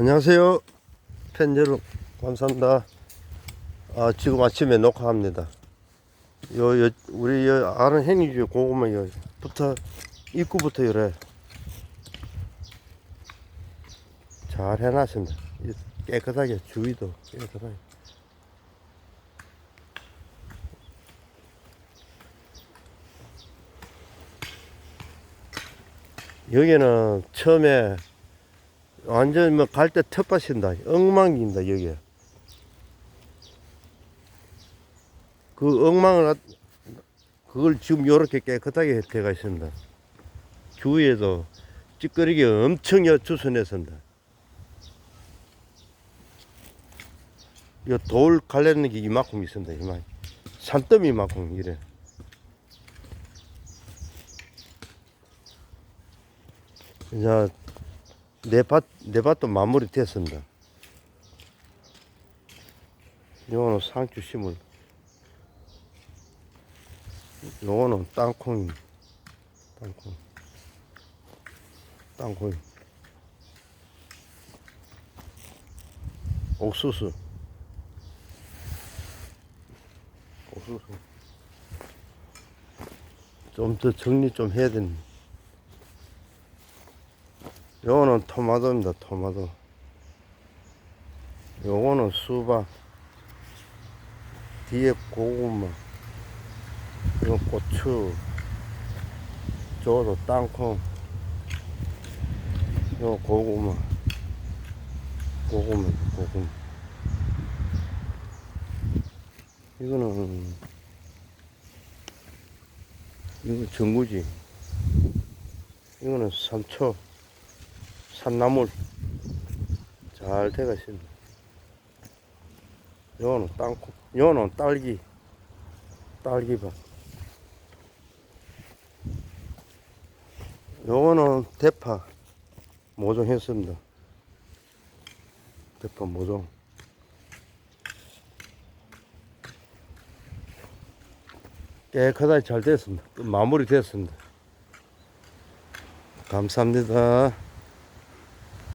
안녕하세요. 팬 여러분, 감사합니다. 아, 지금 아침에 녹화합니다. 요, 요 우리 요 아는 행위 중에 고구마 요 부터 입구부터 이래 잘 해놨습니다. 이 깨끗하게 주위도 깨끗하게. 여기는 처음에 완전 뭐 갈 때 텃밭인다. 엉망입니다, 여기. 그 엉망을, 그걸 지금 요렇게 깨끗하게 돼가 있습니다. 주위에도 찌끄리기 엄청 여추선했습니다. 이돌 갈래는 게 이만큼 있습니다, 이만. 산더미 이만큼 이래. 이제 내 밭, 내 밭도 마무리 됐습니다. 요거는 상추 심을. 요거는 땅콩. 땅콩. 땅콩. 옥수수. 옥수수. 좀 더 정리 좀 해야 되는. 요거는 토마토입니다, 토마토. 요거는 수박. 뒤에 고구마. 이거 고추. 저도 땅콩. 요 고구마. 고구마, 고구마. 이거는, 이거 전구지. 이거는 삼초. 산나물 잘 돼가 있습니다. 요거는 땅콩, 요거는 딸기, 딸기밭. 요거는 대파 모종했습니다. 대파 모종. 깨끗하게 잘 됐습니다. 마무리 됐습니다. 감사합니다.